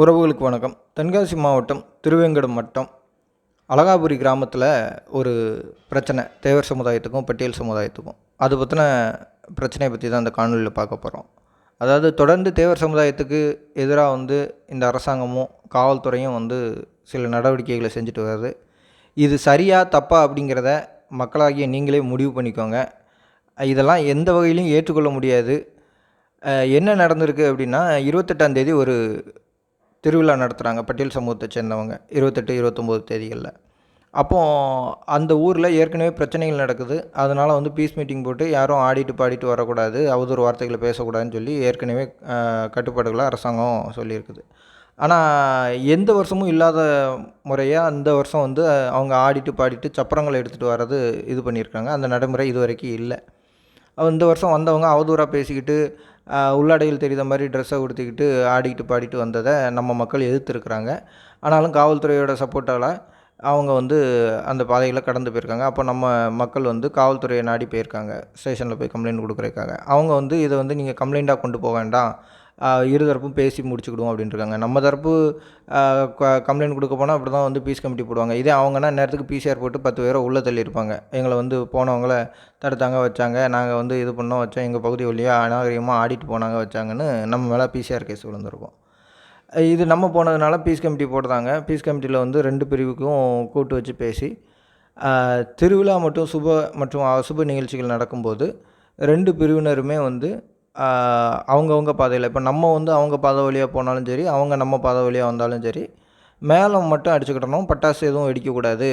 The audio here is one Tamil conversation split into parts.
உறவுகளுக்கு வணக்கம். தென்காசி மாவட்டம் திருவேங்கடம் வட்டம் அழகாபுரி கிராமத்தில் ஒரு பிரச்சனை தேவர் சமுதாயத்துக்கும் பட்டியல் சமுதாயத்துக்கும். அது பற்றின பிரச்சனையை பற்றி தான் இந்த காணொலியில் பார்க்க போகிறோம் அதாவது தொடர்ந்து தேவர் சமுதாயத்துக்கு எதிராக வந்து இந்த அரசாங்கமும் காவல்துறையும் வந்து சில நடவடிக்கைகளை செஞ்சுட்டு வருது. இது சரியா தப்பா அப்படிங்கிறத மக்களாகிய நீங்களே முடிவு பண்ணிக்கோங்க. இதெல்லாம் எந்த வகையிலையும் ஏற்றுக்கொள்ள முடியாது. என்ன நடந்திருக்கு அப்படின்னா இருபத்தெட்டாம் தேதி ஒரு திருவிழா நடத்துகிறாங்க பட்டியல் சமூகத்தை சேர்ந்தவங்க இருபத்தெட்டு இருபத்தொம்போது தேதிகளில். அப்போது அந்த ஊரில் ஏற்கனவே பிரச்சனைகள் நடக்குது. அதனால் வந்து பீஸ் மீட்டிங் போட்டு யாரும் ஆடிட்டு பாடிட்டு வரக்கூடாது அவதூறு வார்த்தைகளை பேசக்கூடாதுன்னு சொல்லி ஏற்கனவே கட்டுப்பாடுகளை அரசாங்கம் சொல்லியிருக்குது. ஆனால் எந்த வருஷமும் இல்லாத முறையாக அந்த வருஷம் வந்து அவங்க ஆடிட்டு பாடிட்டு சப்பரங்களை எடுத்துகிட்டு வர்றது இது பண்ணியிருக்காங்க. அந்த நடைமுறை இது வரைக்கும் இல்லை. இந்த வருஷம் வந்தவங்க அவதூறாக பேசிக்கிட்டு உள்ளாடையில் உள்ளாடைகள் மாதிரி ட்ரெஸ்ஸை உடுத்திக்கிட்டு ஆடிக்கிட்டு பாடிட்டு வந்ததை நம்ம மக்கள் எதிர்த்துருக்குறாங்க. ஆனாலும் காவல்துறையோட சப்போர்ட்டால் அவங்க வந்து அந்த பாதைகளை கடந்து போயிருக்காங்க. அப்போ நம்ம மக்கள் வந்து காவல்துறையை நாடி போயிருக்காங்க. ஸ்டேஷனில் போய் கம்ப்ளைண்ட் கொடுக்குறதுக்காக. அவங்க வந்து இதை வந்து நீங்கள் கம்ப்ளைண்ட்டாக கொண்டு போக வேண்டாம். இரு தரப்பும் பேசி முடிச்சுக்கிடுவோம் அப்படின்ட்டுருக்காங்க நம்ம தரப்பு கம்ப்ளைண்ட் கொடுக்க போனால் அப்படி தான் வந்து பீஸ் கமிட்டி போடுவாங்க. இதே அவங்கன்னா நேரத்துக்கு பிசிஆர் போட்டு பத்து பேரை உள்ளே தள்ளியிருப்பாங்க. எங்களை வந்து போனவங்கள தடுத்தாங்க வச்சாங்க. நாங்கள் வந்து இது பண்ணோம் வச்சோம். எங்கள் பகுதி வழியாக அநாகரிகமாக ஆடிட்டு போனாங்க வச்சாங்கன்னு நம்ம மேலே பிசிஆர் கேஸ் விழுந்திருக்கும் இது நம்ம போனதுனால பீஸ் கமிட்டி போடுறாங்க. பீஸ் கமிட்டியில் வந்து ரெண்டு பிரிவுக்கும் கூட்டு வச்சு பேசி திருவிழா மற்றும் சுப மற்றும் அசுப நிகழ்ச்சிகள் நடக்கும்போது ரெண்டு பிரிவினருமே வந்து அவங்கவுங்க பாதையில். இப்போ நம்ம வந்து அவங்க பாதை வழியாக போனாலும் சரி அவங்க நம்ம பாதை வழியாக வந்தாலும் சரி மேலே மட்டும் அடிச்சுக்கிட்டணும் பட்டாசு எதுவும் வெடிக்கக்கூடாது.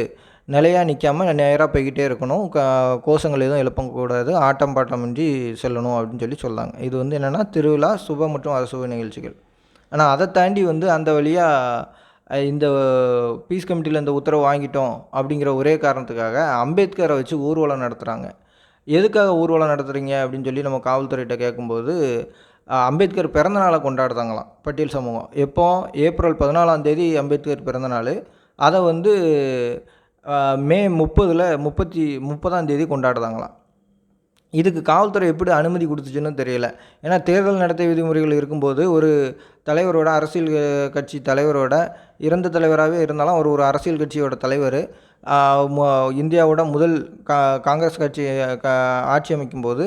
நிலையாக நிற்காமல் நேராக போய்கிட்டே இருக்கணும். க கோஷங்கள் எதுவும் எழுப்பக்கூடாது. ஆட்டம் பாட்டமின்றி செல்லணும் அப்படின்னு சொல்லி சொல்லாங்க. இது வந்து என்னென்னா திருவிழா சுப மற்றும் அசுப நிகழ்ச்சிகள். ஆனால் அதை தாண்டி வந்து அந்த வழியாக இந்த பீஸ் கமிட்டியில் இந்த உத்தரவு வாங்கிட்டோம் அப்படிங்கிற ஒரே காரணத்துக்காக அம்பேத்கரை வச்சு ஊர்வலம் நடத்துகிறாங்க எதுக்காக ஊர்வலம் நடத்துகிறீங்க அப்படின்னு சொல்லி நம்ம காவல்துறையிட்ட கேட்கும்போது அம்பேத்கர் பிறந்த நாளை கொண்டாடுதாங்களாம் பட்டியல் சமூகம். எப்போ? ஏப்ரல் பதினாலாம் தேதி அம்பேத்கர் பிறந்த நாள். அதை வந்து மே முப்பதில் முப்பத்தி முப்பதாம் தேதி கொண்டாடுதாங்களாம். இதுக்கு காவல்துறை எப்படி அனுமதி கொடுத்துச்சுன்னு தெரியல. ஏன்னா தேர்தல் நடத்தை விதிமுறைகள் இருக்கும்போது ஒரு தலைவரோட அரசியல் கட்சி தலைவரோட இறந்த தலைவராகவே இருந்தாலும் அவர் ஒரு அரசியல் கட்சியோட தலைவர். இந்தியாவோட முதல் கா காங்கிரஸ் கட்சி க ஆட்சி அமைக்கும்போது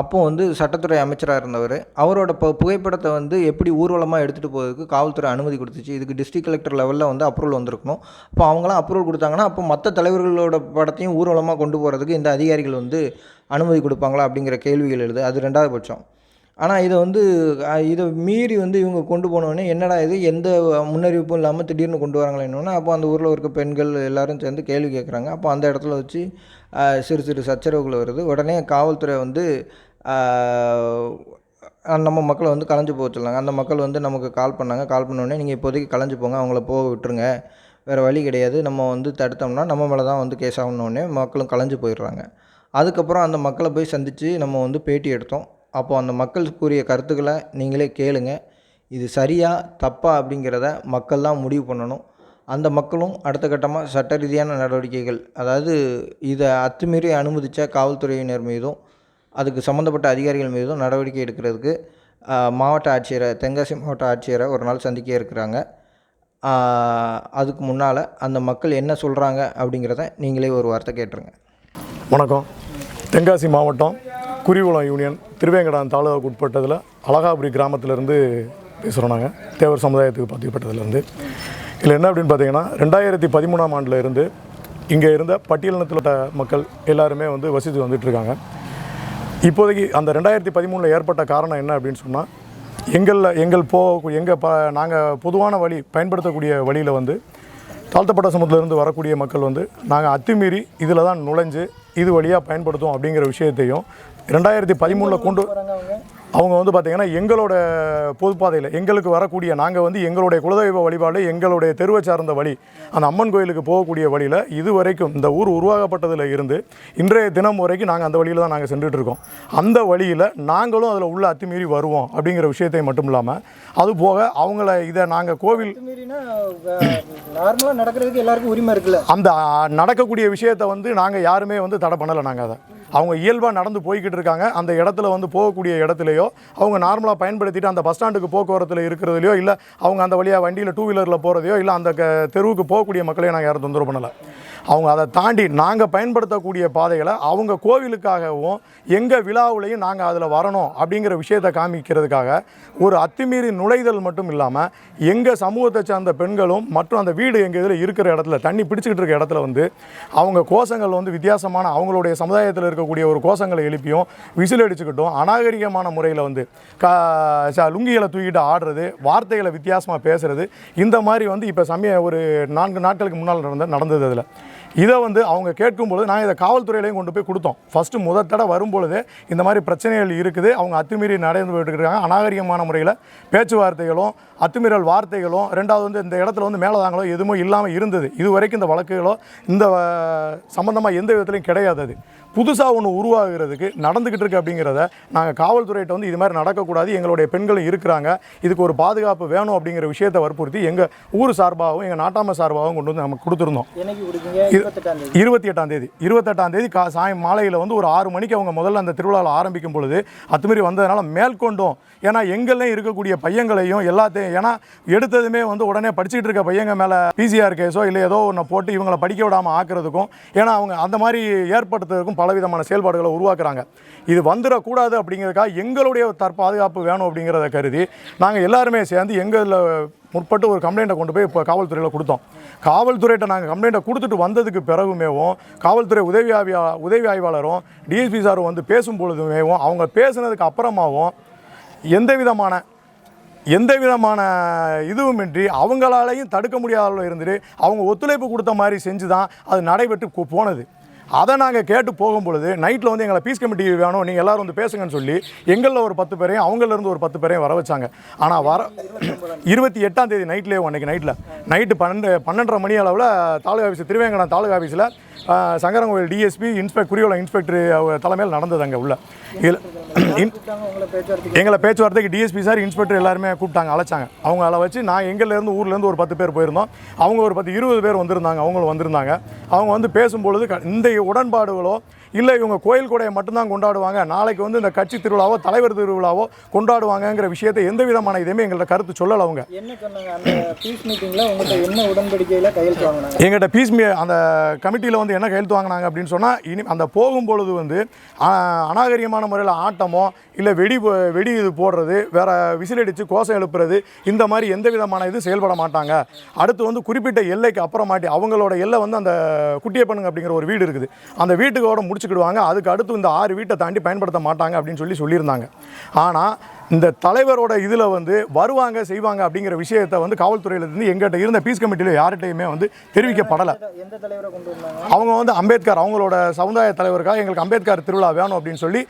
அப்போ வந்து சட்டத்துறை அமைச்சராக இருந்தவர். அவரோட ப புகைப்படத்தை வந்து எப்படி ஊர்வலமாக எடுத்துகிட்டு போகிறதுக்கு காவல்துறை அனுமதி கொடுத்துச்சு. இதுக்கு டிஸ்ட்ரிக்ட் கலெக்டர் லெவலில் வந்து அப்ரூவல் வந்திருக்கணும். அப்போ அவங்களாம் அப்ரூவல் கொடுத்தாங்கன்னா அப்போ மற்ற தலைவர்களோட படத்தையும் ஊர்வலமாக கொண்டு போகிறதுக்கு இந்த அதிகாரிகள் வந்து அனுமதி கொடுப்பாங்களா அப்படிங்கிற கேள்விகள் எழுது. அது ரெண்டாவது பட்சம். ஆனால் இதை வந்து இதை மீறி வந்து இவங்க கொண்டு போனோடனே என்னடா இது? எந்த முன்னறிவிப்பும் இல்லாமல் திடீர்னு கொண்டு வராங்களே அப்போ அந்த ஊரில் இருக்க பெண்கள் எல்லாரும் சேர்ந்து கேள்வி கேட்குறாங்க அப்போ அந்த இடத்துல வச்சு சிறு சிறு சச்சரவுகள் வருது. உடனே காவல்துறை வந்து நம்ம மக்களை வந்து கலைஞ்சு போக சொல்லாங்க அந்த மக்கள் வந்து நமக்கு கால் பண்ணாங்க. கால் பண்ணோடனே நீங்கள் இப்போதைக்கு கலைஞ்சு போங்க. அவங்கள போக விட்டுருங்க. வேறு வழி கிடையாது. நம்ம வந்து தடுத்தோம்னா நம்ம மேலே தான் வந்து கேஸ் ஆகணுன்னே மக்களும் கலைஞ்சு போயிடுறாங்க. அதுக்கப்புறம் அந்த மக்களை போய் சந்தித்து நம்ம வந்து பேட்டி எடுத்தோம். அப்போது அந்த மக்கள் கூறிய கருத்துக்களை நீங்களே கேளுங்க. இது சரியா தப்பா அப்படிங்கிறத மக்கள் தான் முடிவு பண்ணணும். அந்த மக்களும் அடுத்த கட்டமாக சட்ட ரீதியான நடவடிக்கைகள் அதாவது இதை அத்துமீறி அனுமதித்த காவல்துறையினர் மீதும் அதுக்கு சம்மந்தப்பட்ட அதிகாரிகள் மீதும் நடவடிக்கை எடுக்கிறதுக்கு மாவட்ட ஆட்சியரை தென்காசி மாவட்ட ஆட்சியரை ஒரு நாள் சந்திக்க இருக்கிறாங்க. அதுக்கு முன்னால் அந்த மக்கள் என்ன சொல்கிறாங்க அப்படிங்கிறத நீங்களே ஒரு வார்த்தை கேட்டுருங்க. வணக்கம். தென்காசி மாவட்டம் குறிகுளம் யூனியன் திருவேங்கடம் தாலுகாவுக்கு உட்பட்டதில் அழகாபுரி கிராமத்திலேருந்து பேசுகிறோம் நாங்கள் தேவர் சமுதாயத்துக்கு பதிவுப்பட்டதுலேருந்து இதில் என்ன அப்படின்னு பார்த்தீங்கன்னா ரெண்டாயிரத்தி பதிமூணாம் ஆண்டில் இருந்து இங்கே இருந்த பட்டியலினத்தில் மக்கள் எல்லாருமே வந்து வசித்து வந்துட்டு இருக்காங்க. இப்போதைக்கு அந்த ரெண்டாயிரத்தி பதிமூணில் ஏற்பட்ட காரணம் என்ன அப்படின்னு சொன்னால் எங்களில் எங்கள் போ எங்கள் ப நாங்கள் பொதுவான வழி பயன்படுத்தக்கூடிய வழியில் வந்து தாழ்த்தப்பட்ட சமூகத்திலிருந்து வரக்கூடிய மக்கள் வந்து நாங்கள் அத்துமீறி இதில் தான் நுழைஞ்சு இது வழியாக பயன்படுத்தும் அப்படிங்கிற விஷயத்தையும் ரெண்டாயிரத்தி பதிமூணில் கொண்டு அவங்க வந்து பார்த்திங்கன்னா எங்களோட பொதுப்பாதையில் எங்களுக்கு வரக்கூடிய நாங்கள் வந்து எங்களுடைய குலதெய்வ வழிபாடு எங்களுடைய தெருவை சார்ந்த வழி அந்த அம்மன் கோயிலுக்கு போகக்கூடிய வழியில் இது வரைக்கும் இந்த ஊர் உருவாக்கப்பட்டதில் இருந்து இன்றைய தினம் வரைக்கும் நாங்கள் அந்த வழியில் தான் நாங்கள் சென்றுட்டு இருக்கோம். அந்த வழியில் நாங்களும் அதில் உள்ள அத்துமீறி வருவோம் அப்படிங்கிற விஷயத்தை மட்டும் இல்லாமல் அது போக அவங்கள இதை நாங்கள் கோவில் நார்மலாக நடக்கிறதுக்கு எல்லாருக்கும் உரிமை இருக்குல்ல? அந்த நடக்கக்கூடிய விஷயத்தை வந்து நாங்கள் யாருமே வந்து தடை பண்ணலை நாங்கள் அதை. அவங்க இயல்பாக நடந்து போய்கிட்டு இருக்காங்க. அந்த இடத்துல வந்து போகக்கூடிய இடத்துலையோ அவங்க நார்மலாக பயன்படுத்திட்டு அந்த பஸ் ஸ்டாண்டுக்கு போக்குவரத்தில் இருக்கிறதுலையோ இல்லை அவங்க அந்த வழியாக வண்டியில் டூ வீலரில் போகிறதையோ இல்லை அந்த தெருவுக்கு போகக்கூடிய மக்களையும் நாங்கள் யாரும் தொந்தரவு பண்ணலை. அவங்க அதை தாண்டி நாங்கள் பயன்படுத்தக்கூடிய பாதைகளை அவங்க கோவிலுக்காகவும் எங்கள் விழாவுலையும் நாங்கள் அதில் வரணும் அப்படிங்கிற விஷயத்தை காமிக்கிறதுக்காக ஒரு அத்துமீறி நுழைதல் மட்டும் இல்லாமல் எங்கள் சமூகத்தை சார்ந்த பெண்களும் மற்றும் அந்த வீடு எங்கள் இதில் இருக்கிற இடத்துல தண்ணி பிடிச்சிக்கிட்டு இருக்க இடத்துல வந்து அவங்க கோஷங்கள் வந்து வித்தியாசமான அவங்களுடைய சமுதாயத்தில் இருக்கக்கூடிய ஒரு கோஷங்களை எழுப்பியும் விசில் அடிச்சுக்கிட்டும் அநாகரிகமான முறையில் வந்து கா ச- லுங்கிகளை தூக்கிட்டு ஆடுறது வார்த்தைகளை வித்தியாசமாக பேசுகிறது இந்த மாதிரி வந்து இப்போ சமய ஒரு நான்கு நாட்களுக்கு முன்னால் நடந்த நடந்தது அதில். இதை வந்து அவங்க கேட்கும்பொழுது நாங்கள் இதை காவல்துறையிலையும் கொண்டு போய் கொடுத்தோம். ஃபஸ்ட்டு முதல் தடவை வரும்பொழுது இந்த மாதிரி பிரச்சனைகள் இருக்குது. அவங்க அத்துமீறி நடந்து போயிட்டு இருக்காங்க. அநாகரிகமான முறையில் பேச்சுவார்த்தைகளும் அத்துமீறல் வார்த்தைகளும் ரெண்டாவது வந்து இந்த இடத்துல வந்து மேலதாங்களோ எதுவுமே இல்லாமல் இருந்தது. இது வரைக்கும் இந்த வழக்குகளோ இந்த சம்மந்தமாக எந்த விதத்துலையும் கிடையாது அது. புதுசாக ஒன்று உருவாகிறதுக்கு நடந்துக்கிட்டு இருக்கு அப்படிங்கிறத நாங்கள் காவல்துறையிட்ட வந்து இது மாதிரி நடக்கக்கூடாது. எங்களுடைய பெண்களும் இருக்கிறாங்க. இதுக்கு ஒரு பாதுகாப்பு வேணும் அப்படிங்கிற விஷயத்தை வற்புறுத்தி எங்கள் ஊர் சார்பாகவும் எங்கள் நாட்டாமை சார்பாகவும் கொண்டு வந்து நமக்கு கொடுத்துருந்தோம். தேதி. இருபத்தி எட்டாம் தேதி. இருபத்தெட்டாம் தேதி கா சாயம் மாலையில் வந்து ஒரு ஆறு மணிக்கு அவங்க முதல்ல அந்த திருவிழாவில் ஆரம்பிக்கும் பொழுது அத்துமாரி வந்ததுனால மேற்கொண்டும். ஏன்னா எங்கெல்லாம் இருக்கக்கூடிய பையங்களையும் எல்லாத்தையும் ஏன்னா எடுத்ததுமே வந்து உடனே படிச்சுட்டு இருக்க பையங்க மேலே பிசிஆர் கேஸோ இல்லை ஏதோ ஒன்று போட்டு இவங்களை படிக்க விடாமல் ஆக்குறதுக்கும் ஏன்னா அவங்க அந்த மாதிரி ஏற்படுத்துறதுக்கும் பலவிதமான செயல்பாடுகளை உருவாக்குறாங்க. இது வந்துடக்கூடாது அப்படிங்கிறதுக்காக எங்களுடைய தற்பாதுகாப்பு வேணும் அப்படிங்கிறத கருதி நாங்கள் எல்லாருமே சேர்ந்து எங்களில் முற்பட்டு ஒரு கம்ப்ளைண்ட்டை கொண்டு போய் இப்போ காவல்துறையில் கொடுத்தோம். காவல்துறையிட்ட நாங்கள் கம்ப்ளைண்ட்டை கொடுத்துட்டு வந்ததுக்கு பிறகுமேவும் காவல்துறை உதவி ஆவியா உதவி ஆய்வாளரும் டிஎஸ்பி சாரும் வந்து பேசும் பொழுதுமேவும் அவங்க பேசுனதுக்கு அப்புறமாவும் எந்த விதமான எந்த விதமான இதுவுமின்றி அவங்களாலையும் தடுக்க முடியாத அளவில் இருந்துட்டு அவங்க ஒத்துழைப்பு கொடுத்த மாதிரி செஞ்சு தான் அது நடைபெற்று போனது. அதை நாங்கள் கேட்டு போகும் பொழுது நைட்டில் வந்து எங்களை பீஸ் கமிட்டி வேணும் நீங்கள் எல்லாரும் வந்து பேசுங்கன்னு சொல்லி எங்களில் ஒரு பத்து பேரையும் அவங்களிருந்து ஒரு பத்து பேரையும் வர வச்சாங்க. ஆனால் வர இருபத்தி எட்டாம் தேதி நைட்லேயே அன்றைக்கி நைட்டில் நைட்டு பன்னெண்டு பன்னெண்டரை மணி அளவில் தாலுகா ஆஃபீஸ் திருவேங்கடம் தாலுகா ஆஃபீஸில் சங்கரங்கோவில் டிஎஸ்பி இன்ஸ்பெக்ட் குறியோல இன்ஸ்பெக்டர் தலைமையில் நடந்தது அங்கே உள்ள. இதில் எங்களை பேச்சுவார்த்தைக்கு டிஎஸ்பி சார் இன்ஸ்பெக்டர் எல்லாருமே கூப்பிட்டாங்க அழைச்சாங்க. அவங்கள வச்சு நான் எங்கள்லேருந்து ஊர்லேருந்து ஒரு பத்து பேர் போயிருந்தோம். அவங்க ஒரு பத்து இருபது பேர் வந்திருந்தாங்க அவங்களும் வந்திருந்தாங்க. அவங்க வந்து பேசும்பொழுது இந்த உடன்பாடுகளோ இல்லை இவங்க கோயில் கொடையை மட்டும்தான் கொண்டாடுவாங்க. நாளைக்கு வந்து இந்த கட்சி திருவிழாவோ தலைவர் திருவிழாவோ கொண்டாடுவாங்கங்கிற விஷயத்தை எந்த விதமான இதுவுமே எங்கள்ட்ட கருத்து சொல்லலை அவங்க. அந்த பீஸ் மீ அந்த கமிட்டியில் வந்து என்ன கையெழுத்து வாங்கினாங்க அப்படின்னு சொன்னால் இனி அந்த போகும்பொழுது வந்து ஆ, அநாகரிகமான முறையில் ஆட்டமோ இல்லை வெடி வெடி இது போடுறது வேற விசில் அடித்து கோஷம் எழுப்புறது இந்த மாதிரி எந்த விதமான இது செயல்பட மாட்டாங்க. அடுத்து வந்து குறிப்பிட்ட எல்லைக்கு அப்புறமாட்டி அவங்களோட எல்லை வந்து அந்த குட்டியப்பனுங்க அப்படிங்கிற ஒரு வீடு இருக்குது. அந்த வீட்டுக்கோட முடிச்சுக்கிடுவாங்க அதுக்கு அடுத்து இந்த ஆறு வீட்டை தாண்டி பயன்படுத்த மாட்டாங்க அப்படின்னு சொல்லி சொல்லியிருந்தாங்க. ஆனால் இந்த தலைவரோட இதில் வந்து வருவாங்க செய்வாங்க அப்படிங்கிற விஷயத்தை வந்து காவல்துறையில இருந்து எங்கிட்ட இருந்த பீஸ் கமிட்டியில் யார்கிட்டையுமே வந்து தெரிவிக்கப்படலை. அவங்க வந்து அம்பேத்கர் அவங்களோட சமுதாய தலைவருக்காக எங்களுக்கு அம்பேத்கர் திருவிழா வேணும் அப்படின்னு சொல்லி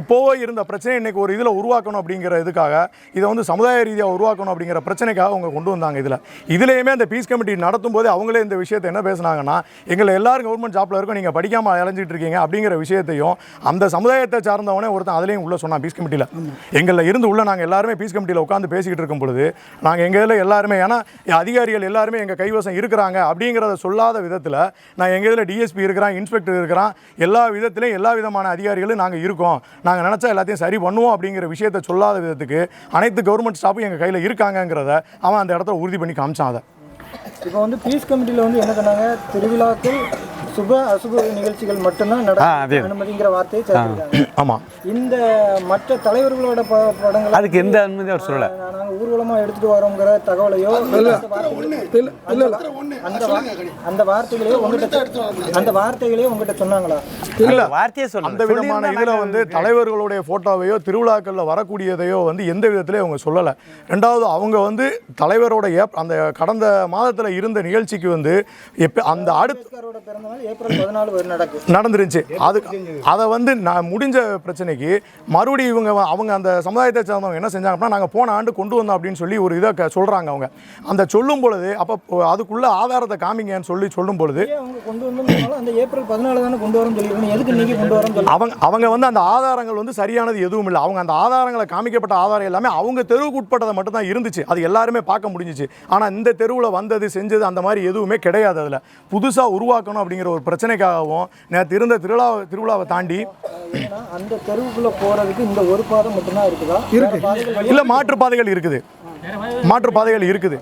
எப்போவோ இருந்த பிரச்சனை இன்னைக்கு ஒரு இதில் உருவாக்கணும் அப்படிங்கிற இதுக்காக இதை வந்து சமுதாய ரீதியாக உருவாக்கணும் அப்படிங்கிற பிரச்சனைக்காக அவங்க கொண்டு வந்தாங்க இதில். இதுலேயுமே அந்த பீஸ் கமிட்டி நடத்தும் போது அவங்களே இந்த விஷயத்தை என்ன பேசுனாங்கன்னா எங்களை எல்லாரும் கவர்மெண்ட் ஜாப்ல இருக்கோம் நீங்கள் படிக்காமல் அலைஞ்சிட்டு இருக்கீங்க அப்படிங்கிற விஷயத்தையும் அந்த சமுதாயத்தை சார்ந்தவனே ஒருத்தன் அதுலேயும் உள்ள சொன்னான் பீஸ் கமிட்டியில் எங்களில் இருந்து உள்ள நாங்கள் எல்லாருமே பீஸ் கமிட்டியில் உட்காந்து பேசிக்கிட்டு இருக்கும் பொழுது நாங்கள் எங்கள் இதில் எல்லாருமே ஏன்னா அதிகாரிகள் எல்லாருமே எங்கள் கைவசம் இருக்கிறாங்க அப்படிங்கிறத சொல்லாத விதத்தில் நான் எங்கள் இதில் டிஎஸ்பி இருக்கிறான் இன்ஸ்பெக்டர் இருக்கிறான் எல்லா விதத்திலையும் எல்லா விதமான அதிகாரிகளும் நாங்கள் இருக்கோம். நாங்கள் நினச்சா எல்லாத்தையும் சரி பண்ணுவோம் அப்படிங்கிற விஷயத்தை சொல்லாத விதத்துக்கு அனைத்து கவர்மெண்ட் ஸ்டாஃபும் எங்கள் கையில் இருக்காங்கங்கிறத அவன் அந்த இடத்த உறுதி பண்ணி காமிச்சான் அதை. இப்போ வந்து பீஸ் கமிட்டியில் வந்து என்ன சொன்னாங்க? திருவிழாக்கள் சுப அசுப நிகழ்ச்சிகள் மட்டும்தான் ஆ, அதே. நட அனுமதிங்கிற வார்த்தையை சேர்த்துருக்காங்க. ஆமாம் இந்த மற்ற தலைவர்களோட படங்கள் அதுக்கு எந்த அனுமதி அவர் சொல்லலை. நாங்கள் ஊர்வலமாக எடுத்துட்டு வரோங்கிற தகவலையோ அந்த வார்த்தைகளையோ- அந்த வார்த்தைகளையோ உங்ககிட்ட அந்த வார்த்தைகளையோ உங்ககிட்ட சொன்னாங்களா? இல்லை. வார்த்தையே சொல்ல அந்த விதமான இதில் வந்து தலைவர்களுடைய ஃபோட்டோவையோ திருவிழாக்களில் வரக்கூடியதையோ வந்து எந்த விதத்திலையும் அவங்க சொல்லலை. ரெண்டாவது அவங்க வந்து தலைவரோட ஏப் அந்த கடந்த மாதத்தில் இருந்த நிகழ்ச்சிக்கு வந்து எப்போ அந்த அடுத்த நடந்துருந்துச்சு. அது அதை வந்து நான் முடிஞ்ச பிரச்சனைக்கு மறுபடியும் இவங்க அவங்க அந்த சமுதாயத்தை சேர்ந்தவங்க என்ன செஞ்சாங்க அப்படின்னா நாங்கள் போன ஆண்டு கொண்டு வந்தோம் அப்படின்னு சொல்லி ஒரு இதை க- சொல்றாங்க அவங்க. அந்த சொல்லும் பொழுது அப்போ அதுக்குள்ள ஆதாரத்தை காமிங்கன்னு சொல்லி சொல்லும் பொழுது அவங்க அவங்க வந்து அந்த ஆதாரங்கள் வந்து சரியானது எதுவும் இல்லை. அவங்க அந்த ஆதாரங்களை காமிக்கப்பட்ட ஆதாரம் எல்லாமே அவங்க தெருவுக்கு உட்பட்டதை மட்டும் தான் இருந்துச்சு. அது எல்லாருமே பார்க்க முடிஞ்சிச்சு. ஆனால் இந்த தெருவில் வந்தது செஞ்சது அந்த மாதிரி எதுவுமே கிடையாது அதில். புதுசாக உருவாக்கணும் அப்படிங்கிற ஒரு பிரச்சனைக்காகவும் நேற்று இருந்த திருவிழா திருவிழாவை தாண்டி அந்த தெருவுக்குள்ள போறதுக்கு இந்த ஒரு பாதை மட்டும்தான் இருக்குதா? பாதைகள் இல்லை மாற்றுப்பாதைகள் இருக்குது. மாற்றுப்பாதைகள் இருக்குது.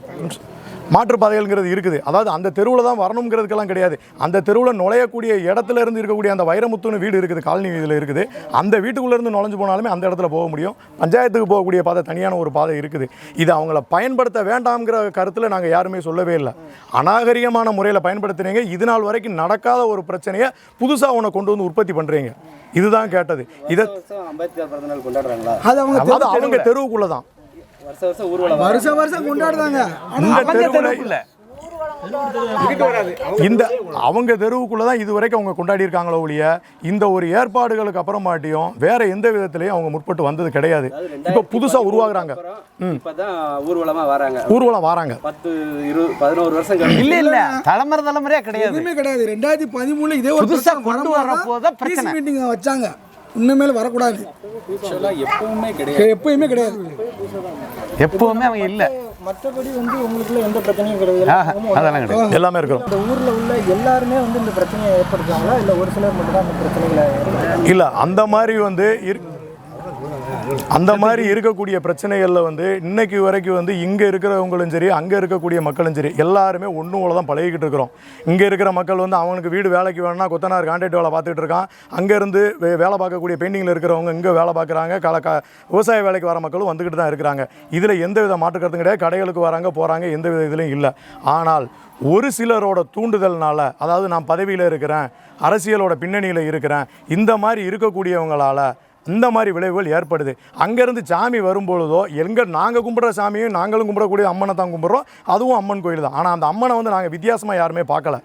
மாற்றுப்பாதைகள்ங்கிறது இருக்குது. அதாவது அந்த தெருவில் தான் வரணுங்கிறதுக்கெல்லாம் கிடையாது. அந்த தெருவில் நுழையக்கூடிய இடத்துல இருந்து இருக்கக்கூடிய அந்த வைரமுத்துன்னு வீடு இருக்குது காலனி வீதியில் இருக்குது. அந்த வீட்டுக்குள்ளே இருந்து நுழைஞ்சு போனாலுமே அந்த இடத்துல போக முடியும். பஞ்சாயத்துக்கு போகக்கூடிய பாதை தனியான ஒரு பாதை இருக்குது. இது அவங்கள பயன்படுத்த வேண்டாம்ங்கிற கருத்தில் நாங்கள் யாருமே சொல்லவே இல்லை. அநாகரிகமான முறையில் பயன்படுத்துறீங்க இது நாள் வரைக்கும் நடக்காத ஒரு பிரச்சனையை புதுசாக உன்னை கொண்டு வந்து உற்பத்தி பண்ணுறீங்க இதுதான் கேட்டது. இதை அம்பேத்கர் பிறந்த நாள் கொண்டாடுறாங்களா? அது அவங்க அது அவங்க தெருவுக்குள்ளே. தான் வருஷம் வருஷம் ஊர்வலம் வருஷம் வருஷம் கொண்டாடுறாங்க இந்த தெருவுல இந்த அவங்க தெருவுக்குள்ள தான் இது வரைக்கும் அவங்க கொண்டாடி இருக்காங்களோ ஒழிய இந்த ஒரு ஏற்பாடுகளுக்கு அப்புறமாட்டியும் வேற எந்த விதத்திலையும் அவங்க முற்பட்டு வந்தது கிடையாது. இப்போ புதுசா உருவாகுறாங்க. அப்புறம் இப்பதான் ஊர்வலமா வராங்க. ஊர்வலம் வராங்க. பத்து இரு பதினோரு வருஷம் இல்ல இல்ல. தலைமுறை தலைமுறையா கிடையாது. எதுவுமே கிடையாது. ரெண்டாயிரத்தி பதிமூணுல இதே ஒரு புதுசா பிரச்சனை கொண்டு வரப்போ தான் பிரச்சனை. மீட்டிங் வச்சாங்க. இன்னுமேல வரக்கூடாது. எப்பவுமே கிடையாது. எப்பயுமே கிடையாது. எப்பவுமே அவங்க இல்ல. மற்றபடி வந்து உங்களுக்குள்ள எந்த பிரச்சனையும் கிடையாது. ஆஹா, அதெல்லாம் கிடையாது. எல்லாமே இருக்கிறோம் இந்த ஊர்ல உள்ள எல்லாருமே வந்து இந்த பிரச்சனையை ஏற்படுத்துறாங்களா? இல்ல ஒரு சிலர் மட்டும் தான் இந்த பிரச்சனைகளை? இல்ல அந்த மாதிரி வந்து இரு- அந்த மாதிரி இருக்கக்கூடிய பிரச்சனைகளில் வந்து இன்னைக்கு வரைக்கும் வந்து இங்கே இருக்கிறவங்களும் சரி அங்கே இருக்கக்கூடிய மக்களும் சரி எல்லாருமே ஒன்று போல தான் பழகிக்கிட்டு இருக்கிறோம். இங்கே இருக்கிற மக்கள் வந்து அவனுக்கு வீடு வேலைக்கு வேணும்னா கொத்தனார் கான்ட்ராக்ட் வேலை பார்த்துட்டு இருக்கான். அங்கேருந்து வேலை பார்க்கக்கூடிய பெயிண்டிங்கில் இருக்கிறவங்க இங்கே வேலை பார்க்குறாங்க. கல க விவசாய வேலைக்கு வர மக்களும் வந்துக்கிட்டு தான் இருக்கிறாங்க. இதில் எந்த வித மாற்று கிடையாது. கடைகளுக்கு வராங்க போகிறாங்க எந்த வித இதுலையும் இல்லை. ஆனால் ஒரு சிலரோட தூண்டுதல்னால அதாவது நான் பதவியில் இருக்கிறேன் அரசியலோட பின்னணியில் இருக்கிறேன் இந்த மாதிரி இருக்கக்கூடியவங்களால் இந்த மாதிரி விளைவுகள் ஏற்படுது. அங்கேருந்து சாமி வரும்பொழுதோ எங்கே நாங்கள் கும்பிட்ற சாமியும் நாங்களும் கும்பிடக்கூடிய அம்மனை தான் கும்பிட்றோம். அதுவும் அம்மன் கோயில் தான். ஆனால் அந்த அம்மனை வந்து நாங்கள் வித்தியாசமாக யாருமே பார்க்கல.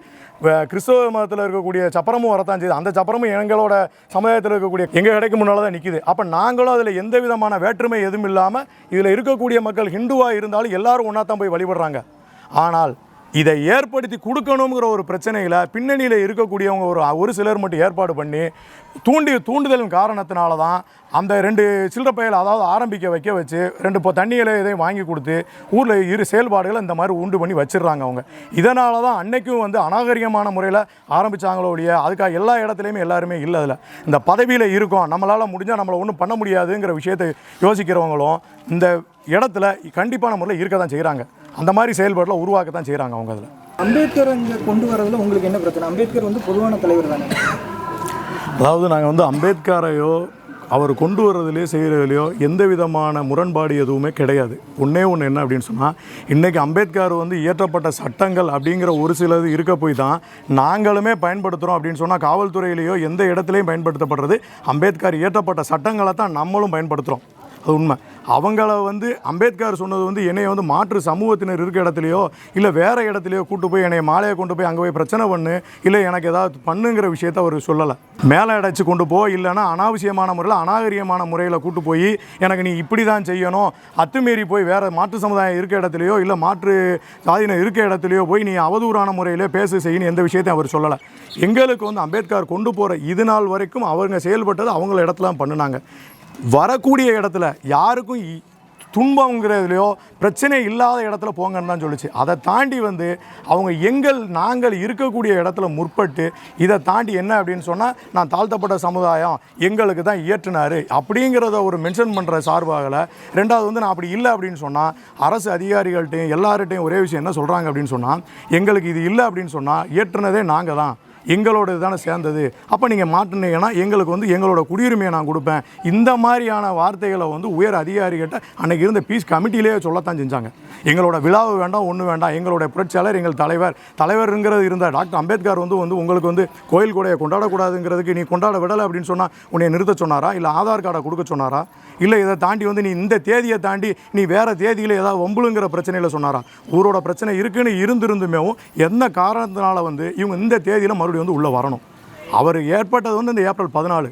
கிறிஸ்தவ மதத்தில் இருக்கக்கூடிய சப்பரமும் வரத்தான் செய்யுது அந்த சப்பரமும் எங்களோட சமுதாயத்தில் இருக்கக்கூடிய எங்கள் கடைக்கு முன்னால் தான் நிற்கிது அப்போ நாங்களும் அதில் எந்த விதமான வேற்றுமை எதுவும் இல்லாமல் இதில் இருக்கக்கூடிய மக்கள் ஹிந்துவாக இருந்தாலும் எல்லாரும் ஒன்றா தான் போய் வழிபடுறாங்க. ஆனால் இதை ஏற்படுத்தி கொடுக்கணுங்கிற ஒரு பிரச்சனையில் பின்னணியில் இருக்கக்கூடியவங்க ஒரு ஒரு சிலர் மட்டும் ஏற்பாடு பண்ணி தூண்டி தூண்டுதலின் காரணத்தினால தான் அந்த ரெண்டு சில்லற பயல் அதாவது ஆரம்பிக்க வைக்க வச்சு ரெண்டு இப்போ தண்ணியில் இதையும் வாங்கி கொடுத்து ஊரில் இரு செயல்பாடுகளை இந்த மாதிரி உண்டு பண்ணி வச்சிடுறாங்க அவங்க. இதனால தான் அன்னைக்கும் வந்து அநாகரிகமான முறையில் ஆரம்பித்தாங்களோ ஒழிய அதுக்காக எல்லா இடத்துலையுமே எல்லாருமே இல்லை அதில். இந்த பதவியில் இருக்கோம் நம்மளால் முடிஞ்சால் நம்மளை ஒன்றும் பண்ண முடியாதுங்கிற விஷயத்தை யோசிக்கிறவங்களும் இந்த இடத்துல கண்டிப்பான முறையில் இருக்க தான் செய்கிறாங்க அந்த மாதிரி செயல்பாட்டில் உருவாக்க தான் செய்கிறாங்க அவங்க அதில். அம்பேத்கர் இங்க கொண்டு வரதுல உங்களுக்கு என்ன பிரச்சனை? அம்பேத்கர் வந்து பொதுவான தலைவர் தானே? அதாவது நாங்கள் வந்து அம்பேத்கரையோ அவர் கொண்டு வர்றதுலையோ செய்கிறதுலையோ எந்த விதமான முரண்பாடு எதுவுமே கிடையாது. ஒன்றே ஒன்று என்ன அப்படின்னு சொன்னால் இன்றைக்கி அம்பேத்கர் வந்து இயற்றப்பட்ட சட்டங்கள் அப்படிங்கிற ஒரு சிலது இருக்க போய் தான் நாங்களுமே பயன்படுத்துகிறோம் அப்படின்னு சொன்னால் காவல்துறையிலையோ எந்த இடத்துலையும் பயன்படுத்தப்படுறது அம்பேத்கர் இயற்றப்பட்ட சட்டங்களை தான் நம்மளும் பயன்படுத்துகிறோம் அது உண்மை. அவங்கள வந்து அம்பேத்கர் சொன்னது வந்து என்னை வந்து மாற்று சமூகத்தினர் இருக்க இடத்துலையோ இல்லை வேறு இடத்துலையோ கூட்டு போய் என்னை மாலையை கொண்டு போய் அங்கே போய் பிரச்சனை பண்ணு இல்லை எனக்கு ஏதாவது பண்ணுங்கிற விஷயத்த அவர் சொல்லலை. மேலே அடைச்சி கொண்டு போ இல்லைன்னா அனாவசியமான முறையில் அநாகரியமான முறையில் கூட்டு போய் எனக்கு நீ இப்படி தான் செய்யணும் அத்துமீறி போய் வேறு மாற்று சமுதாயம் இருக்க இடத்துலையோ இல்லை மாற்று சாதியினர் இருக்க இடத்துலையோ போய் நீ அவதூறான முறையில் பேச செய்யணும் எந்த விஷயத்தையும் அவர் சொல்லலை. எங்களுக்கு வந்து அம்பேத்கர் கொண்டு போகிற இது நாள் வரைக்கும் அவங்க செயல்பட்டது அவங்கள இடத்துல தான் பண்ணினாங்க. வரக்கூடிய இடத்துல யாருக்கும் துன்பங்கிறதுலையோ பிரச்சனை இல்லாத இடத்துல போங்கன்னு தான் சொல்லிச்சு. அதை தாண்டி வந்து அவங்க எங்கள் நாங்கள் இருக்கக்கூடிய இடத்துல முற்பட்டு இதை தாண்டி என்ன அப்படின்னு சொன்னால் நான் தாழ்த்தப்பட்ட சமுதாயம் எங்களுக்கு தான் இயற்றினார் அப்படிங்கிறத ஒரு மென்ஷன் பண்ணுற சார்பாகல ரெண்டாவது வந்து நான் அப்படி இல்லை அப்படின்னு சொன்னால் அரசு அதிகாரிகள்கிட்டையும் எல்லார்கிட்டையும் ஒரே விஷயம் என்ன சொல்கிறாங்க அப்படின்னு சொன்னால் எங்களுக்கு இது இல்லை அப்படின்னு சொன்னால் இயற்றுனதே நாங்கள் தான். எங்களோட தானே சேர்ந்தது. அப்போ நீங்கள் மாட்டினீங்கன்னா எங்களுக்கு வந்து எங்களோட குடியுரிமையை நான் கொடுப்பேன். இந்த மாதிரியான வார்த்தைகளை வந்து உயர் அதிகாரிகிட்ட அன்னைக்கு இருந்த பீஸ் கமிட்டிலேயே சொல்லத்தான் செஞ்சாங்க. எங்களோட விழாவு வேண்டாம் ஒன்று வேண்டாம். எங்களோட புரட்சியாளர் எங்கள் தலைவர். தலைவருங்கிறது இருந்த டாக்டர் அம்பேத்கர் வந்து வந்து உங்களுக்கு வந்து கோயில் கூடையை கொண்டாடக்கூடாதுங்கிறதுக்கு நீ கொண்டாட விடலை அப்படின்னு சொன்னால் உன்னை நிறுத்த சொன்னாரா? இல்லை ஆதார் கார்டை கொடுக்க சொன்னாரா? இல்லை இதை தாண்டி வந்து நீ இந்த தேதியை தாண்டி நீ வேறு தேதியில் ஏதாவது ஒம்புளுங்கிற பிரச்சனையில் சொன்னாரா? ஊரோட பிரச்சனை இருக்குன்னு இருந்திருந்துமேவும் என்ன காரணத்தினால வந்து இவங்க இந்த தேதியில் மறுபடியும் வந்து உள்ளே வரணும். அவர் ஏற்பட்டது வந்து இந்த ஏப்ரல் பதினாலு.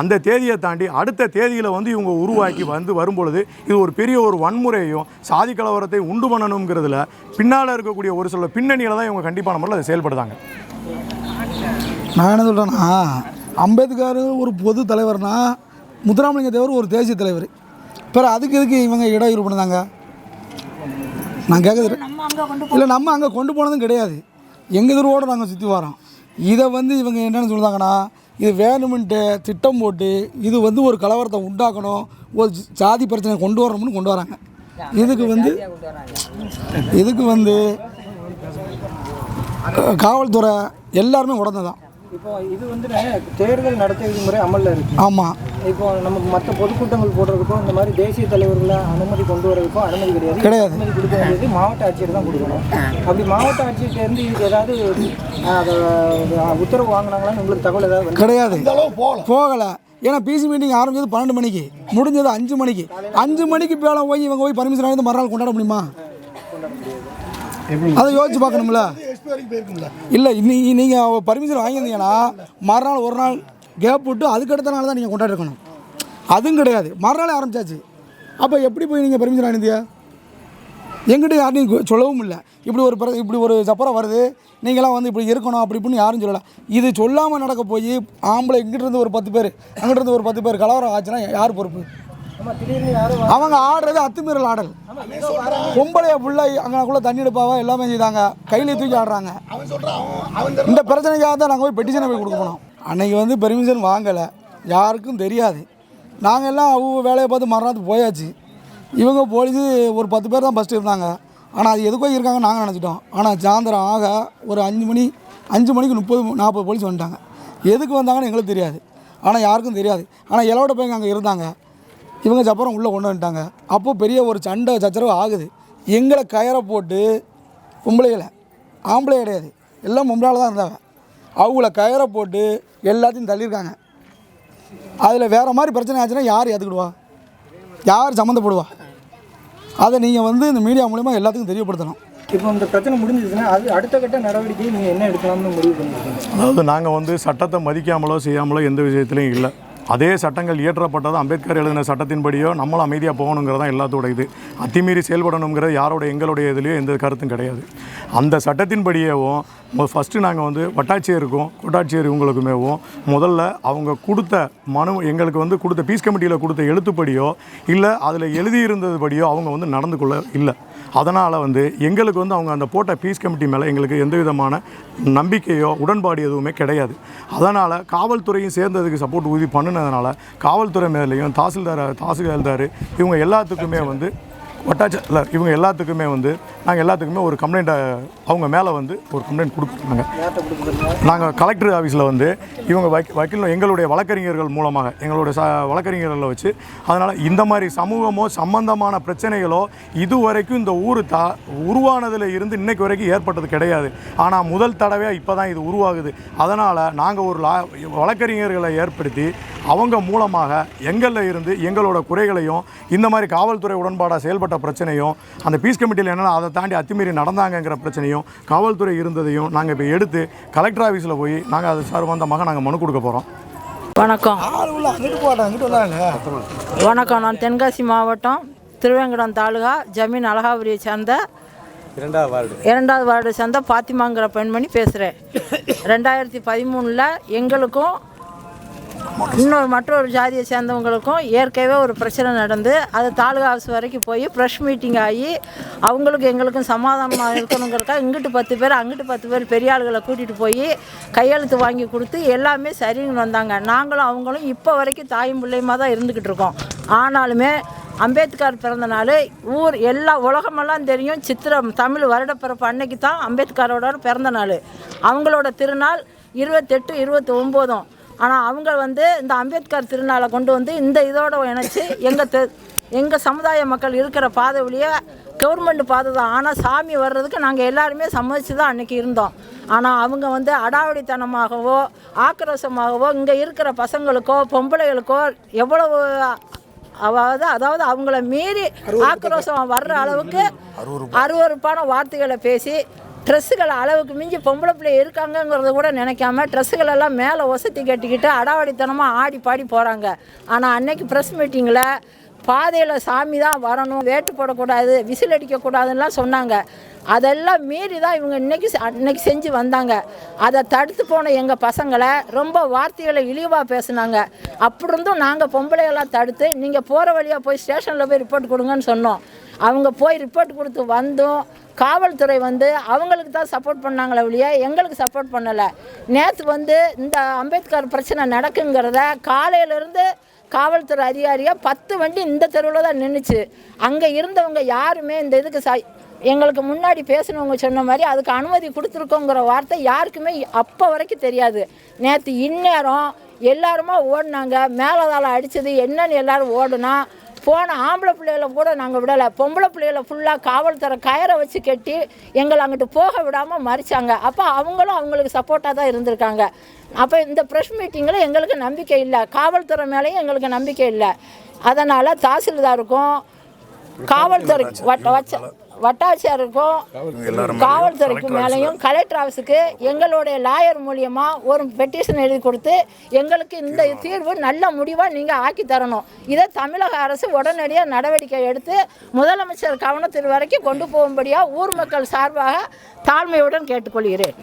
அந்த தேதியை தாண்டி அடுத்த தேதியில் வந்து இவங்க உருவாக்கி வந்து வரும்பொழுது இது ஒரு பெரிய ஒரு வன்முறையையும் சாதி கலவரத்தை உண்டு பண்ணணுங்கிறதுல பின்னால் இருக்கக்கூடிய ஒரு சில பின்னணியில் தான் இவங்க கண்டிப்பான முறையில் அதை செயல்படுதாங்க நான் என்ன சொல்கிறேன்னா அம்பேத்கர் ஒரு பொது தலைவர்னா முத்துராமலிங்க தேவர் ஒரு தேசிய தலைவர். பிற அதுக்கு எதுக்கு இவங்க இடையூறு பண்ணுதாங்க? நான் கேட்குறது இல்லை நம்ம அங்கே கொண்டு போனதும் கிடையாது. எங்கள் தெருவோடு நாங்கள் சுற்றி வரோம். இதை வந்து இவங்க என்னென்னு சொல்கிறாங்கன்னா இது வேணுமென்ட்டு திட்டம் போட்டு இது வந்து ஒரு கலவரத்தை உண்டாக்கணும் ஒரு ஜாதி பிரச்சனை கொண்டு வரணும்னு கொண்டு வராங்க. இதுக்கு வந்து இதுக்கு வந்து காவல்துறை எல்லாருமே உடனே தான் இப்போ இது வந்து தேர்தல் நடத்தை விதிமுறை அமல்ல இருக்கு. ஆமாம் இப்போ நம்ம மற்ற பொதுக்கூட்டங்கள் போடுறதுக்கும் இந்த மாதிரி தேசிய தலைவர்களை அனுமதி கொண்டு வரதுக்கும் அனுமதி கிடையாது. கிடையாது. அனுமதி கொடுக்க வேண்டியது மாவட்ட ஆட்சியர் தான் கொடுக்கணும். அப்படி மாவட்ட ஆட்சியர்கிட்ட இருந்து இதுக்கு ஏதாவது அதை உத்தரவு வாங்கினாங்களான்னு உங்களுக்கு தகவல் ஏதாவது கிடையாது. போகலை. ஏன்னா பிசி மீட்டிங் ஆரம்பிச்சது பன்னெண்டு மணிக்கு. முடிஞ்சது அஞ்சு மணிக்கு. அஞ்சு மணிக்கு மேலே போய் இவங்க போய் பர்மிஷன் வாங்கி மறுநாள் கொண்டாட முடியுமா? அதை யோசிச்சு பார்க்கணும்ல. இல்லை இன்னைக்கு நீங்கள் பர்மிஷன் வாங்கியிருந்தீங்கன்னா மறுநாள் ஒரு நாள் கேப் விட்டு அதுக்கடுத்த நாள் தான் நீங்கள் கொண்டாடிருக்கணும் அதுவும் கிடையாது. மறுநாள் ஆரம்பிச்சாச்சு. அப்போ எப்படி போய் நீங்கள் பர்மிஷன் வாங்கியிருந்தியா எங்கிட்ட யாரும் சொல்லவும் இல்லை. இப்படி ஒரு பிர இப்படி ஒரு சப்பரம் வருது. நீங்களாம் வந்து இப்படி இருக்கணும் அப்படி இப்படின்னு யாரும் சொல்லலை. இது சொல்லாமல் நடக்க போய் ஆம்பளை இங்கிட்டிருந்து ஒரு பத்து பேர் அங்கிட்டிருந்து ஒரு பத்து பேர் கலவரம் ஆச்சுன்னா யார் பொறுப்பு? அவங்க ஆடுறது அத்துமீறல் ஆடல். பொம்பளைய புள்ள அங்கனக்குள்ள தண்ணி எடுப்பாவா? எல்லாமே செய்தாங்க. கையில தூக்கி ஆடுறாங்க. இந்த பிரச்சனைக்காக தான் நாங்கள் போய் பெட்டிஷனை போய் கொடுக்க போனோம். அன்னைக்கு வந்து பெர்மிஷன் வாங்கலை. யாருக்கும் தெரியாது. நாங்கள் எல்லாம் அவங்க வேலையை பார்த்து மறுநாள் போயாச்சு. இவங்க போலீஸு ஒரு பத்து பேர் தான் ஃபஸ்ட்டு இருந்தாங்க. ஆனால் அது எதுக்கோ இருக்காங்க நாங்கள் நினச்சிட்டோம். ஆனால் சாயந்தரம் ஆக ஒரு அஞ்சு மணி அஞ்சு மணிக்கு முப்பது நாற்பது போலீஸ் வந்துட்டாங்க. எதுக்கு வந்தாங்கன்னு எங்களுக்கு தெரியாது. ஆனால் யாருக்கும் தெரியாது. ஆனால் இலவோட பையங்க அங்கே இருந்தாங்க. இவங்க சப்பரம் உள்ளே கொண்டு வந்துட்டாங்க. அப்போ பெரிய ஒரு சண்டை சச்சரவு ஆகுது. எங்களை கயரை போட்டு பொம்பளைகளை ஆம்பளை கிடையாது. எல்லாம் பொம்பளால தான் இருந்தாங்க. அவங்கள கயரை போட்டு எல்லாத்தையும் தள்ளியிருக்காங்க. அதில் வேறு மாதிரி பிரச்சனை ஆச்சுன்னா யார் ஏற்றுக்கிடுவா யார் சம்மந்தப்படுவா? அதை நீங்கள் வந்து இந்த மீடியா மூலிமா எல்லாத்துக்கும் தெரியப்படுத்தணும். இப்போ இந்த பிரச்சனை முடிஞ்சிச்சுன்னா அது அடுத்த கட்ட நடவடிக்கை நீங்கள் என்ன எடுக்கலாம்னு முடிவு பண்ணிருக்கீங்க? அதாவது நாங்கள் வந்து சட்டத்தை மதிக்காமலோ செய்யாமலோ எந்த விஷயத்துலையும் இல்லை. அதே சட்டங்கள் இயற்றப்பட்டது அம்பேத்கர் எழுதின சட்டத்தின்படியோ நம்மளும் அமைதியாக போகணுங்கிறது தான் எல்லாத்தோட இது. அத்திமீறி செயல்படணுங்கிறது யாரோட எங்களுடைய இதுலேயோ எந்த கருத்தும் கிடையாது. அந்த சட்டத்தின்படியேவும் ஃபஸ்ட்டு நாங்கள் வந்து வட்டாட்சியருக்கும் கோட்டாட்சியர் இவங்களுக்குமேவும் முதல்ல அவங்க கொடுத்த மனு எங்களுக்கு வந்து கொடுத்த பீஸ் கமிட்டியில் கொடுத்த எழுத்துப்படியோ இல்லை அதில் எழுதியிருந்ததுபடியோ அவங்க வந்து நடந்து கொள்ள இல்லை. அதனால் வந்து எங்களுக்கு வந்து அவங்க அந்த போட்ட பீஸ் கமிட்டி மேலே எங்களுக்கு எந்த விதமான நம்பிக்கையோ உடன்பாடு எதுவுமே கிடையாது. அதனால் காவல்துறையும் சேர்ந்ததுக்கு சப்போர்ட் உறுதி பண்ணினதுனால காவல்துறை மேலேயும் தாசில்தார் தாசில்தார் இவங்க எல்லாத்துக்குமே வந்து வட்டாட்சி இல்லை இவங்க எல்லாத்துக்குமே வந்து நாங்கள் எல்லாத்துக்குமே ஒரு கம்ப்ளைண்ட்டை அவங்க மேலே வந்து ஒரு கம்ப்ளைண்ட் கொடுத்துருந்தாங்க நாங்கள் கலெக்டர் ஆஃபீஸில் வந்து இவங்க வக்கீ வக்கீல் எங்களுடைய வழக்கறிஞர்கள் மூலமாக எங்களுடைய ச வழக்கறிஞர்களை வச்சு அதனால் இந்த மாதிரி சமூகமோ சம்பந்தமான பிரச்சனைகளோ இதுவரைக்கும் இந்த ஊர் தா உருவானதில் இருந்து இன்னைக்கு வரைக்கும் ஏற்பட்டது கிடையாது. ஆனால் முதல் தடவையாக இப்போ தான் இது உருவாகுது. அதனால் நாங்கள் ஒரு லா வழக்கறிஞர்களை ஏற்படுத்தி அவங்க மூலமாக எங்களில் இருந்து எங்களோட குறைகளையும் இந்த மாதிரி காவல்துறை உடன்பாடாக செயல்பட்டு பிரச்சனையும் அந்த பீஸ் கமிட்டியில் என்னென்ன அதை தாண்டி அத்துமீறி நடந்தாங்கங்கிற பிரச்சனையும் காவல்துறை இருந்ததையும் நாங்கள் இப்போ எடுத்து கலெக்டர் ஆஃபீஸில் போய் நாங்கள் அது சம்பந்தமாக நாங்கள் மனு கொடுக்க போகிறோம் வணக்கம். வணக்கம் நான் தென்காசி மாவட்டம் திருவேங்கடம் தாலுகா ஜமீன் அழகாபுரியை சேர்ந்த இரண்டாவது வார்டு. இரண்டாவது வார்டு சேர்ந்த பாத்திமாங்கிற பெண்மணி பேசுகிறேன் ரெண்டாயிரத்தி பதிமூணில் எங்களுக்கும் இன்னொரு மற்றொரு ஜாதியை சேர்ந்தவங்களுக்கும் ஏற்கனவே ஒரு பிரச்சனை நடந்து அது தாலுகா ஆஃபீஸ் வரைக்கும் போய் ப்ரெஷ் மீட்டிங் ஆகி அவங்களுக்கு எங்களுக்கும் சமாதானமாக இருக்கணுங்கிறக்கா இங்கிட்டு பத்து பேர் அங்கிட்டு பத்து பேர் பெரிய ஆளுகளை கூட்டிகிட்டு போய் கையெழுத்து வாங்கி கொடுத்து எல்லாமே சரின்னு வந்தாங்க. நாங்களும் அவங்களும் இப்போ வரைக்கும் தாயும் பிள்ளையுமா தான் இருந்துக்கிட்டு இருக்கோம். ஆனாலுமே அம்பேத்கர் பிறந்த நாள் ஊர் எல்லா உலகமெல்லாம் தெரியும். சித்திரம் தமிழ் வருடப்பிறப்பு அன்னைக்கு தான் அம்பேத்கரோட பிறந்த நாள். அவங்களோட திருநாள் இருபத்தெட்டு இருபத்தி ஒம்போதும் ஆனால் அவங்க வந்து இந்த அம்பேத்கர் திருநாளை கொண்டு வந்து இந்த இதோட இணைச்சி எங்கள் தெ எங்கள் சமுதாய மக்கள் இருக்கிற பாதை வழியே கவர்மெண்ட் பாதை தான் ஆனால் சாமி வர்றதுக்கு நாங்கள் எல்லாருமே சம்மதிச்சு தான் அன்றைக்கி இருந்தோம். ஆனால் அவங்க வந்து அடாவடித்தனமாகவோ ஆக்ரோஷமாகவோ இங்கே இருக்கிற பசங்களுக்கோ பொம்பளைகளுக்கோ எவ்வளவு அதாவது அதாவது அவங்கள மீறி ஆக்ரோஷம் வர்ற அளவுக்கு அருவருப்பான வார்த்தைகளை பேசி ட்ரெஸ்ஸுகள் அளவுக்கு மிஞ்சி பொம்பளை பிள்ளை இருக்காங்கங்கிறத கூட நினைக்காம ட்ரெஸ்ஸுகளெல்லாம் மேலே ஒசத்தி கட்டிக்கிட்டு அடாவடித்தனமாக ஆடி பாடி போகிறாங்க ஆனால் அன்னைக்கு ப்ரெஸ் மீட்டிங்கில் பாதையில் சாமி தான் வரணும் வேட்டு போடக்கூடாது விசில் அடிக்கக்கூடாதுன்னெலாம் சொன்னாங்க. அதெல்லாம் மீறி தான் இவங்க இன்னைக்கு அன்னைக்கு செஞ்சு வந்தாங்க. அதை தடுத்து போன எங்கள் பசங்களை ரொம்ப வார்த்தைகளை இழிவாக பேசுனாங்க. அப்படி இருந்தும் நாங்கள் பொம்பளையெல்லாம் தடுத்து நீங்கள் போகிற வழியாக போய் ஸ்டேஷனில் போய் ரிப்போர்ட் கொடுங்கன்னு சொன்னோம். அவங்க போய் ரிப்போர்ட் கொடுத்து வந்தும். காவல்துறை வந்து அவங்களுக்கு தான் சப்போர்ட் பண்ணாங்களே ஒழிய எங்களுக்கு சப்போர்ட் பண்ணலை. நேற்று வந்து இந்த அம்பேத்கர் பிரச்சனை நடக்குங்கிறத காலையிலேருந்து காவல்துறை அதிகாரியாக பத்து வண்டி இந்த தெருவில் தான் நின்றுச்சு அங்கே இருந்தவங்க யாருமே இந்த இதுக்கு சா எங்களுக்கு முன்னாடி பேசினவங்க சொன்ன மாதிரி அதுக்கு அனுமதி கொடுத்துருக்கோங்கிற வார்த்தை யாருக்குமே அப்போ வரைக்கும் தெரியாது. நேற்று இந்நேரம் எல்லாருமா ஓடினாங்க. மேலதால் அடித்தது என்னன்னு எல்லோரும் ஓடுனா போன ஆம்பளை பிள்ளைகளை கூட நாங்கள் விடலை. பொம்பளை பிள்ளைகளை ஃபுல்லாக காவல்துறை கயரை வச்சு கட்டி எங்களை அங்கிட்டு போக விடாமல் மறிச்சாங்க. அப்போ அவங்களும் அவங்களுக்கு சப்போர்ட்டாக தான் இருந்திருக்காங்க. அப்போ இந்த ப்ரெஸ் மீட்டிங்கில் எங்களுக்கு நம்பிக்கை இல்லை. காவல்துறை மேலேயும் எங்களுக்கு நம்பிக்கை இல்லை. அதனால் தாசில்தாருக்கும் காவல்துறை வச்ச வட்டாட்சியருக்கும் காவல்துறைக்கு மேலேயும் கலெக்டர் ஆஃபீஸுக்கு எங்களுடைய லாயர் மூலியமாக ஒரு பெட்டிஷன் எழுதி கொடுத்து எங்களுக்கு இந்த தீர்வு நல்ல முடிவாக நீங்கள் ஆக்கி தரணும். இதை தமிழக அரசு உடனடியாக நடவடிக்கை எடுத்து முதலமைச்சர் கவனத்தில் வரைக்கும் கொண்டு போகும்படியாக ஊர் மக்கள் சார்பாக தாழ்மையுடன் கேட்டுக்கொள்கிறேன்.